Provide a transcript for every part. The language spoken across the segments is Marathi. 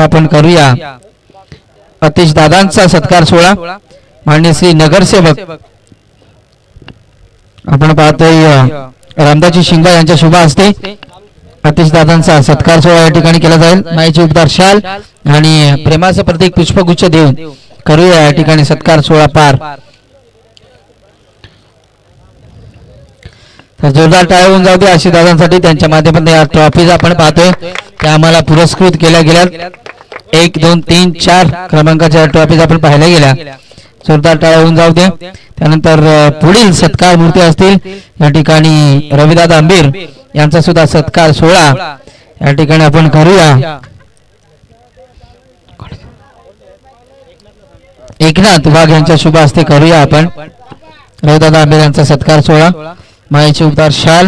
आपण करूया. अतिश दादांचा सत्कार सोहळा. मान्य श्री नगरसेवक. आपण पाहतोय अ, रामदाजी शिंगा यांच्या शुभ असते अतिश दादांचा सत्कार सोहळा या ठिकाणी केला जाईल. माईचे उपदार शाल आणि प्रेमाचं प्रतीक पुष्पगुच्छ देऊन करूया या ठिकाणी सत्कार सोहळा पार. तर जोरदार टाळ्या होऊन जाऊ दे अशी दादांसाठी त्यांच्या माध्यमातून या ट्रॉफीज आपण पाहतोय. त्या आम्हाला पुरस्कृत केल्या गेल्या एक दोन तीन चार क्रमांकाच्या ट्रॉफीज आपण पाहायला गेल्या. सरदार टाळून जाऊ दे. त्यानंतर पुढील सत्कार मूर्ती असतील. या ठिकाणी रविदादा आंबीर यांचा सुद्धा सत्कार सोहळा. या ठिकाणी आपण करूया. एकनाथ वाघ यांच्या शुभ हस्ते करूया आपण. रविदादा आंबेर यांचा सत्कार सोहळा. मायाचे उतार शाल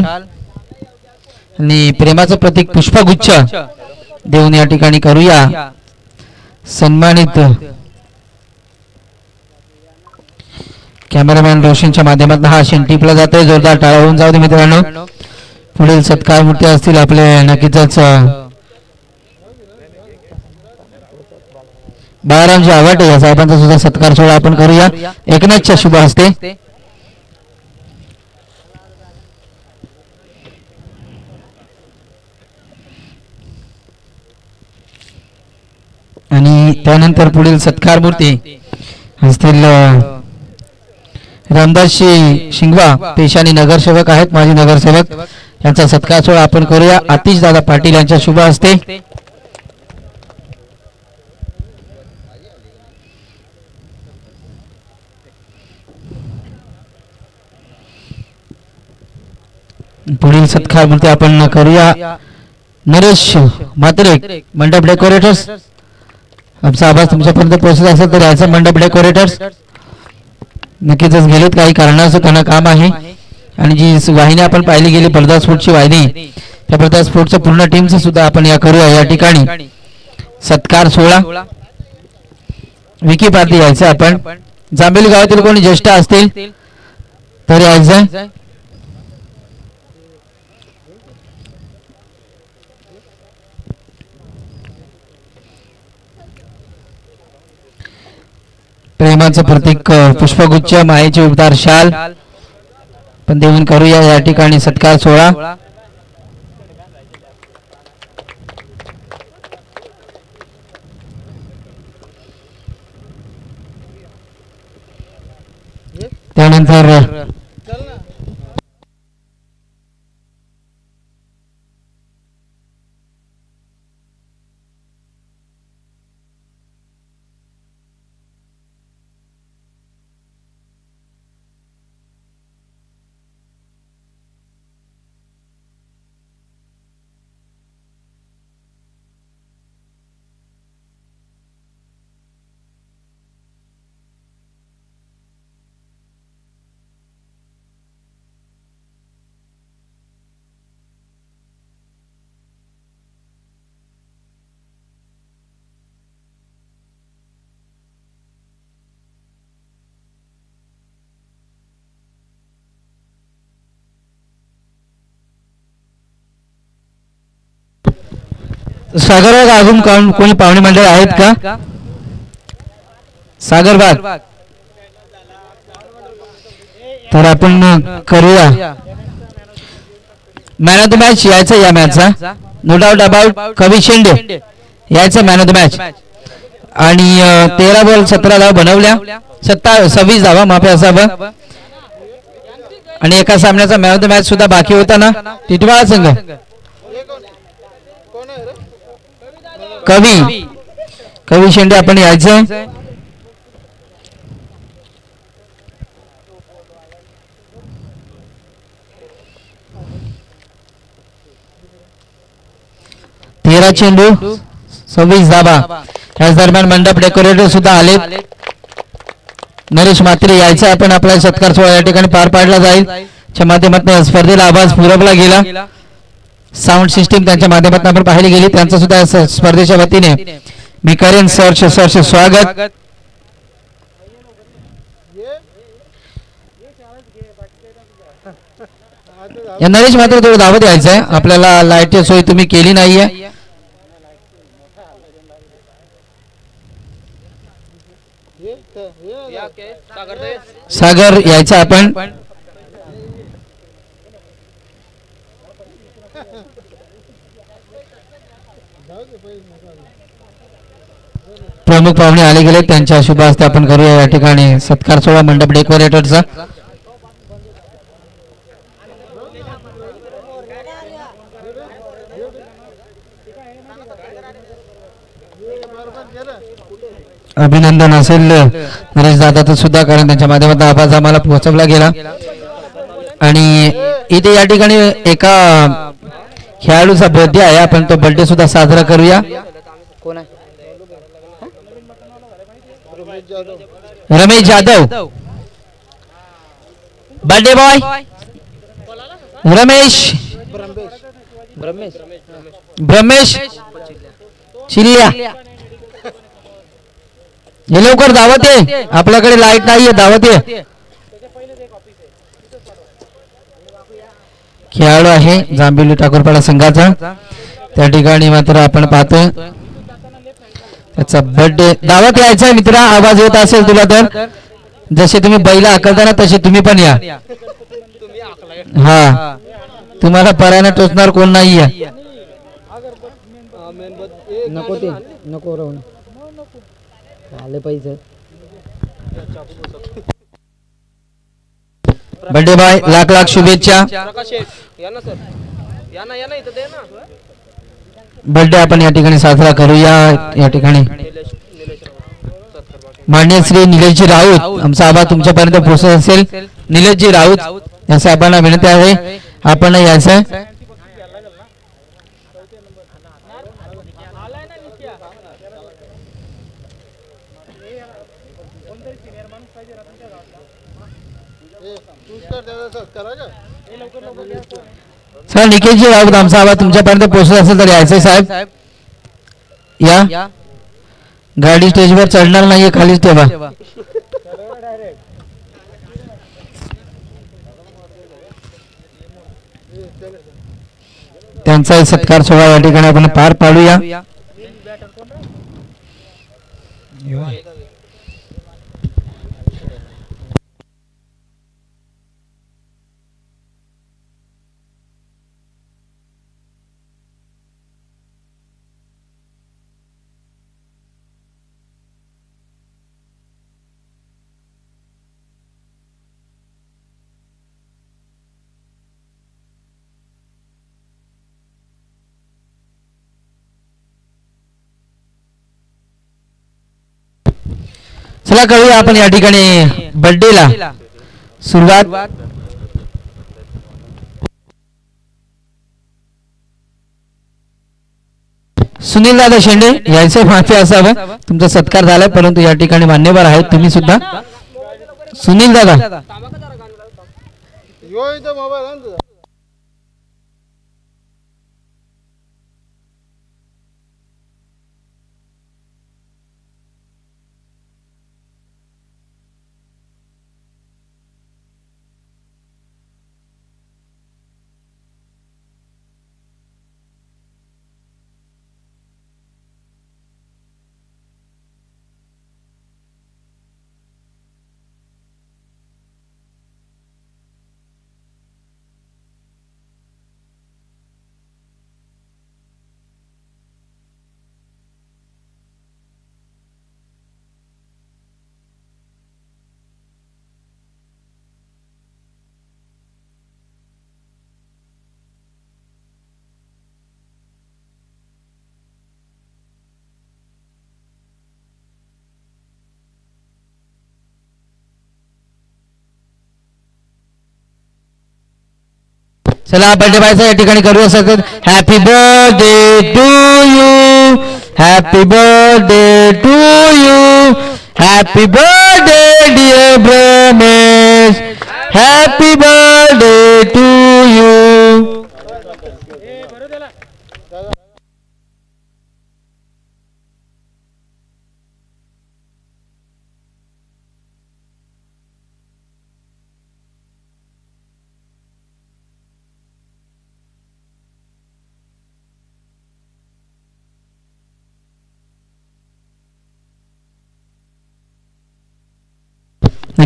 आणि प्रेमाचं प्रतीक पुष्पगुच्छ देऊन या ठिकाणी करूया. सन्मानित कॅमेरामॅन रोशनच्या माध्यमातून हा क्षण टिपला जातोय. जोरदार टाळा होऊन जाऊ दे मित्रांनो. पुढील सत्कार मूर्ती असतील आपले नक्कीच बाळारामजी आवाटे या साहेबांचा सुद्धा सत्कार सोहळा आपण करूया. एकनाथच्या शुभ हस्ते. आणि त्यानंतर पुढील सत्कार मूर्ती असतील रामदासजी शिंगवा पेशानी नगरसेवक आहेत माजी नगरसेवक. यांचा सत्कार सोहळा आपण करूया. आतिश दादा पाटील यांच्या शुभ असते पुढील सत्कार मूर्ती आपण करूया. नरेश मात्रे मंडप डेकोरेटर्स. आमचा आवाज तुमच्यापर्यंत पोहोचत असेल तर याचं मंडप डेकोरेटर्स नक्कीच गेलेत काही कारणास्तव त्यांना काम आहे. आणि जी वाहिनी आपण पाहिली गेली पडदा स्फोटची वाहिनी त्या पडदा स्फोटचं पूर्ण टीमचं सुद्धा आपण या करूया या ठिकाणी. सत्कार सोहळा. विकी पार्टी यायचं आपण. जांभेली गावातील कोणी ज्येष्ठ असतील तर यायचं. प्रेमाचं प्रतीक पुष्पगुच्छ मायेचे उबदार शाल. पण देऊन करूया या ठिकाणी सत्कार सोहळा. त्यानंतर सागरबाग अजून कोण- कोणी पाहुणे मंडळ आहेत का? सागरबाग तर आपण करूया. मॅन ऑफ द मॅच यायचं या मॅचचा नो डाऊट अबाउट कवी शेंडे यायचं मॅन ऑफ द मॅच आणि तेरा बॉल सतरा धावा बनवल्या. सत्ता सव्वीस धावा माफी असावं. आणि एका सामन्याचा मॅन ऑफ द मॅच सुद्धा बाकी होता ना? टिटवाळा संघ. कवी. कवी शेंडे आपण यायचं? तेरा चेंडू सव्वीस धाबा. त्याच दरम्यान मंडप डेकोरेटर सुद्धा आले. नरेश मात्रे यायचा आपण आपला सत्कार सोहळा या ठिकाणी पार पाडला जाईल. च्या माध्यमातून स्पर्धेला आवाज पुरवला गेला. साऊंड सिस्टीम त्यांच्या माध्यमातून आपण पाहिली गेली. त्यांचं सुद्धा स्पर्धेच्या वतीने मी करेन सरच सरचे स्वागत. या नरेश मात्र थोडं धावत द्यायचं आहे आपल्याला लाईटची सोय तुम्ही केली नाहीये. सागर यायचं आपण. प्रमुख पाहुणे आले गेले त्यांच्या शुभ हस्ते आपण करूया या ठिकाणी. सत्कार सोहळा मंडप डेकोरेटरचा. अभिनंदन असेल नरेश दादा सुद्धा कारण त्यांच्या माध्यमातून आवाज आम्हाला पोहोचवला गेला. आणि इथे या ठिकाणी एका खेळाडूचा बर्थडे आहे आपण तो बर्थडे सुद्धा साजरा करूया कोण आहे Ramesh Jadhav. Birthday boy Ramesh. Brahmesh. Chillya. हे लवकर दावत आहे आपल्याकडे लाइट नाहीये दावत ये खेळाडू आहे जांभिवली ठाकूरपाडा संघाचा. त्या ठिकाणी मात्र आपण पाहतोय. त्याचा बर्थडे दावत यायचा मित्रा आवाज येत असेल तुला तर. जसे तुम्ही बैला आकलताना तसे तुम्ही पण या. हा. तुम्हाला परायला टोचणार कोण नाही आहे नको ते नको राहून. आले पैसे. बर्थडे बाय लाख लाख शुभेच्छा. बर्थडे आपण या ठिकाणी साजरा करूया. या ठिकाणी. निलेश मान्य श्री निलेशजी राऊत आमचा आभार तुमच्यापर्यंत पोहोचत असेल. निलेशजी राऊत या साहेबांना विनंती आहे. आपण यायचं सर निकेशजी राऊत आमचा आवाज तुमच्यापर्यंत पोहोचत असेल तर यायचंय साहेब. या. या. गाडी स्टेजवर चढणार नाहीये खालीच ठेवा. तेव्हा त्यांचा सत्कार सोहळा या ठिकाणी आपण पार पाडूया. चला करूया आपण या ठिकाणी बर्थडेला सुरुवात. सुनील दादा शेंडे यांचे माफी असावं. तुमचा सत्कार झालाय परंतु या ठिकाणी मान्यवर आहेत तुम्ही सुद्धा. सुनील दादा. चला बर्थडे बायचा या ठिकाणी करूया सगळं happy birthday to you happy birthday to you happy birthday dear Brahmesh happy birthday to you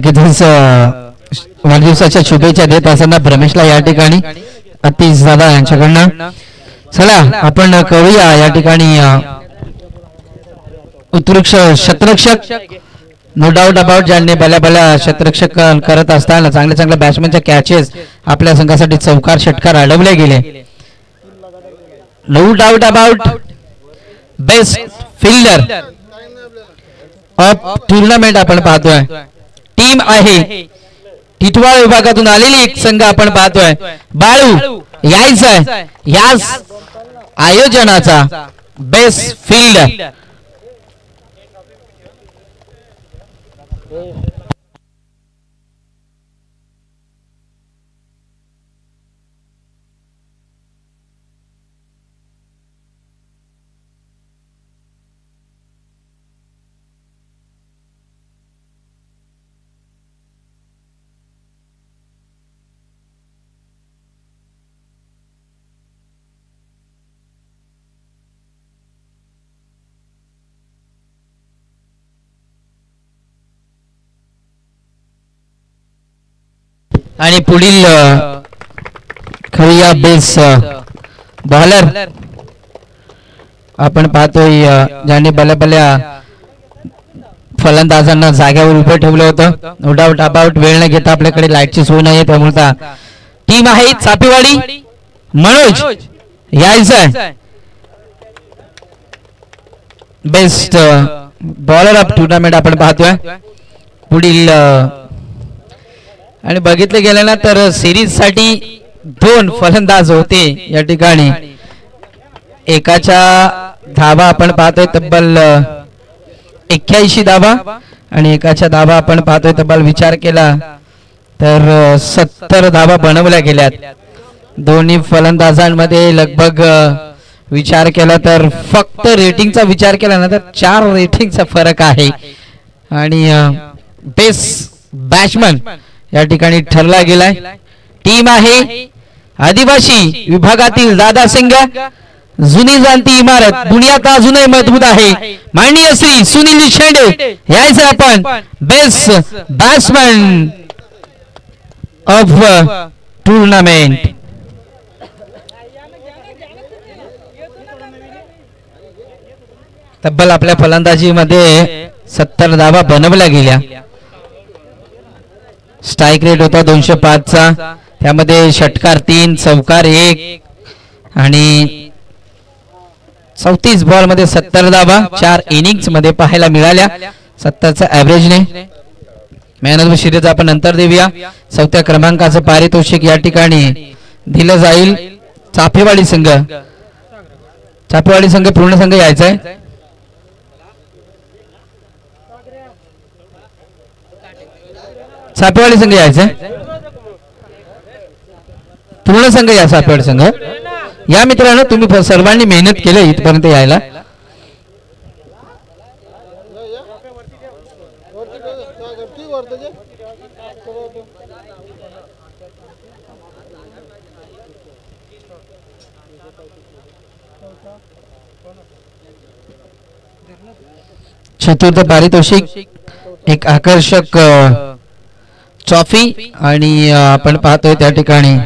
नक्कीच वाढदिवसाच्या शुभेच्छा देत असताना भ्रमेशला या ठिकाणी अतिश दादा यांच्याकडनं. चला आपण करूया या ठिकाणी उत्कृष्ट शतरक्षक. नो डाऊट अबाउट ज्यांनी भल्या भल्या शतरक्षक करत असताना चांगल्या चांगल्या बॅट्समॅनच्या कॅचेस आपल्या संघासाठी चौकार षटकार अडवले गेले. No doubt about best fielder of tournament आपण पाहतोय. टीम आहे. टिटवाळ विभागातून आलेली एक संघ आपण पाहतोय. बाळू यायचंय याच आयोजनाचा बेस्ट फील्ड आणि पुढील खरिया बेस बॉलर आपण पाहतोय ज्याने ज्यांनी भल्या भल्या फलंदाजांना जाग्यावर उभं ठेवलं होतं. नो डाऊट अबाउट वेळ न घेता आपल्याकडे लाईटची सोय नाही त्यामुळे टीम आहे चापेवाडी मनोज यायचं बेस्ट बॉलर ऑफ टुर्नामेंट आपण पाहतोय. पुढील आणि बघितलं गेलं ना तर सिरीजसाठी दोन फलंदाज होते या ठिकाणी. एकाच्या धाबा आपण पाहतोय तब्बल एक्क्याऐंशी धाबा आणि एकाच्या धाबा आपण पाहतोय तब्बल विचार केला तर सत्तर धाबा बनवल्या गेल्यात. दोन्ही फलंदाजांमध्ये लगभग विचार केला तर फक्त रेटिंगचा विचार केला ना तर चार रेटिंगचा फरक आहे. आणि बेस्ट बॅट्समन या ठिकाणी ठरला गेलाय. टीम आहे आदिवासी विभागातील दादा सिंग जुनी जाणती इमारत दुनियात अजूनही मजबूत आहे. माननीय श्री सुनील शेंडे यायचं आपण बेस्ट बॅट्समॅन ऑफ टूर्नामेंट तब्बल आपल्या फलंदाजीमध्ये सत्तर धावा बनवल्या गेल्या. स्ट्राईक रेट होता दोनशे पाचचा. त्यामध्ये षटकार तीन चौकार एक आणि चौतीस बॉलमध्ये सत्तर दाबा चार इनिंग्समध्ये पाहायला मिळाल्या. सत्तरचा ॲव्हरेजने. मॅन ऑफ सिरीज आपण नंतर देऊया. चौथ्या क्रमांकाचं पारितोषिक या ठिकाणी दिलं जाईल. चाफेवाडी संघ. चाफेवाडी संघ पूर्ण संघ यायचा आहे सापेवाडी संघ यायचं पूर्ण संघ या सापेवाडी संघ. या मित्रांनो तुम्ही सर्वांनी मेहनत केलं इथपर्यंत यायला. चतुर्थ पारितोषिक एक आकर्षक ट्रॉफी आणि आपण पाहतोय त्या ठिकाणी.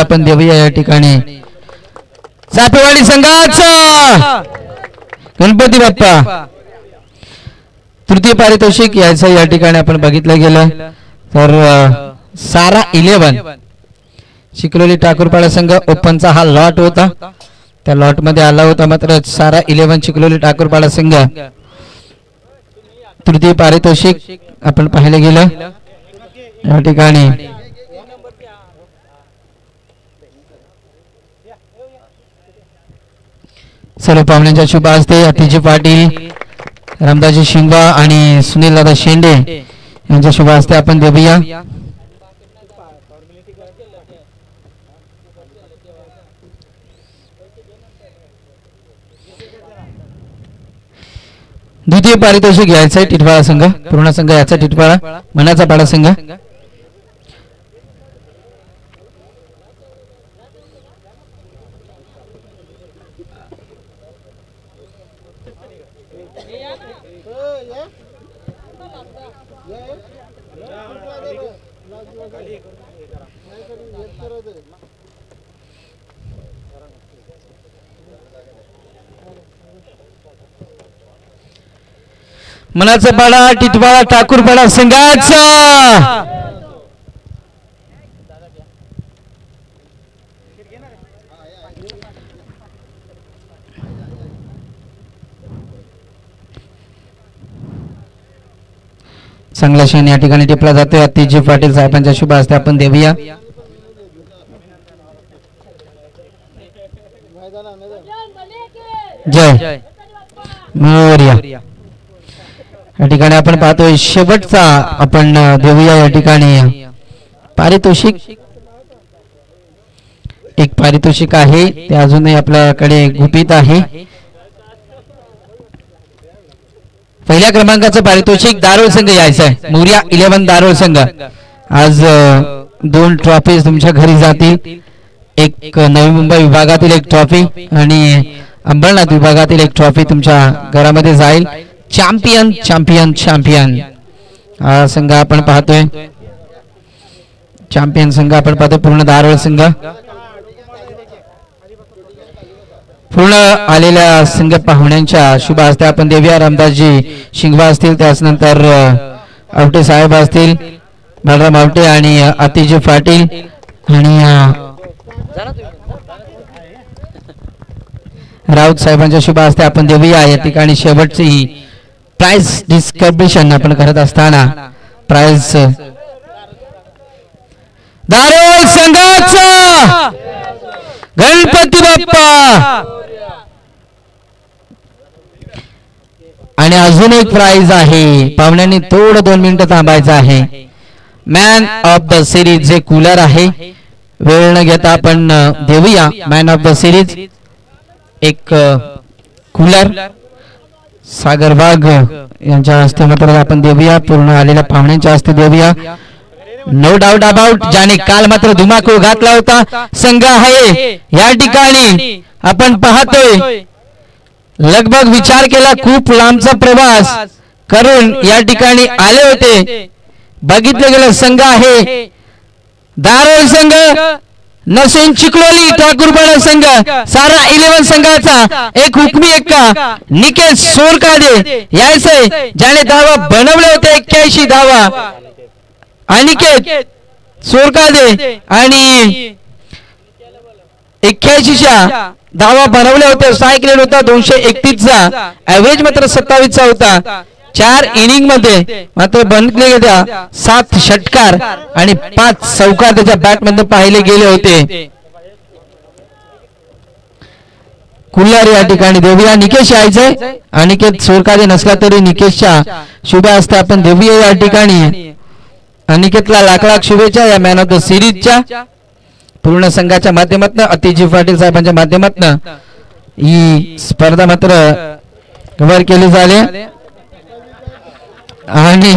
आपण देऊया या ठिकाणी. सापेवाडी संघाचा गणपती बाप्पा. तृतीय पारितोषिक याचं या ठिकाणी आपण बघितलं गेलं. तर सारा इलेव्हन. शिकलोली ठाकूरपाडा संघ ओपनचा हा लॉट होता. त्या लॉटमध्ये आला होता मात्र सारा इलेव्हन शिकलोली ठाकूरपाडा संघ. तृतीय पारितोषिक आपण पाहिलं गेलं. या ठिकाणी सर्व पाहुण्यांच्या शुभ असते अतिजी पाटील रामदाजी शिंगवा आणि सुनील दादा शेंडे यांच्या शुभ हस्ते आपण देऊया. द्वितीय पारितोषिक घ्यायचं आहे टिटवाळा संघ पूर्ण संघ याचा टिटवाळा मनाचा पाडा संघ. मनाचा पाडा टिटवाळा ठाकूरपाडा संघाचा. चांगला शेण या ठिकाणी टिपला जातोय. अतिजी पाटील साहेबांच्या शुभ हस्ते आपण देऊया. जय. मोरया. या ठिकाणी आपण पाहतोय शेवटचा आपण देऊया या ठिकाणी पारितोषिक. एक पारितोषिक आहे ते अजूनही आपल्याकडे गुपित आहे. पहिल्या क्रमांकाचं पारितोषिक दारोळ संघ यायचं आहे मोर्या इलेव्हन दारोळ संघ. आज दोन ट्रॉफीज तुमच्या घरी जातील. एक नवी मुंबई विभागातील एक ट्रॉफी आणि अंबरनाथ विभागातील एक ट्रॉफी तुमच्या घरामध्ये जाईल. चॅम्पियन चॅम्पियन चॅम्पियन हा संघ आपण पाहतोय चॅम्पियन संघ आपण पाहतोय पूर्ण दारोळ संघ पूर्ण आलेल्या संघ पाहुण्यांच्या शुभ हस्ते आपण देव्या रामदासजी शिंगवा असतील त्याचनंतर आवटे साहेब असतील बलराम आवटे आणि अतिजी पाटील आणि राऊत साहेबांच्या शुभ हस्ते आपण देऊया या ठिकाणी शेवटची प्राइस डिस्क्रिप्शन आपण करत असताना प्राइस दारोल संघाचा. गणपती बाप्पा. आणि अजून एक प्राइज आहे. पाहुण्यांनी थोडं दोन मिनिटं थांबायचं आहे. मॅन ऑफ द सिरीज जे कूलर आहे. वेळ न घेता आपण देऊया. मॅन ऑफ द सिरीज एक अ, कूलर सागर वाघ यांच्या हस्ते मात्र आपण देऊया. पूर्ण आलेल्या पाहुण्यांच्या हस्ते देऊया. नो डाऊट अबाउट ज्याने काल मात्र धुमाकूळ घातला होता. संघ आहे या ठिकाणी. आपण पाहतोय. लगभग विचार केला खूप लांबचा प्रवास करून या ठिकाणी आले होते. बघितलं गेलं संघ आहे. दारोळ संघ नसून चिखलोली ठाकूरपाडा संघ सारा इलेव्हन संघाचा एक हुकमी एक्का निकेश सोरकादे यायचंय ज्याने धावा बनवले होते एक्क्याऐंशी धावा. अनिकेत सोरकादे आणि एक्क्याऐंशीच्या धावा बनवल्या होत्या. स्ट्राईक रेट होता दोनशे एकतीसचा. ऍव्हरेज मात्र सत्तावीसचा होता. चार इनिंगमध्ये मात्र बनले गेल्या सात षटकार आणि पाच चौकार त्याच्या बॅटमध्ये पाहिले गेले होते. कुल्लार या ठिकाणी देऊया निकेश यायचंय. अनिकेत सोरकादे नसला तरी निकेशच्या शुभ हस्ते आपण देऊया या ठिकाणी अनिकेतला लाख लाख शुभेच्छा या मॅन ऑफ द सिरीजच्या पूर्ण संघाच्या माध्यमातून अतिजी पाटील साहेबांच्या माध्यमातून ही स्पर्धा मात्र कव्हर केली झाली. आणि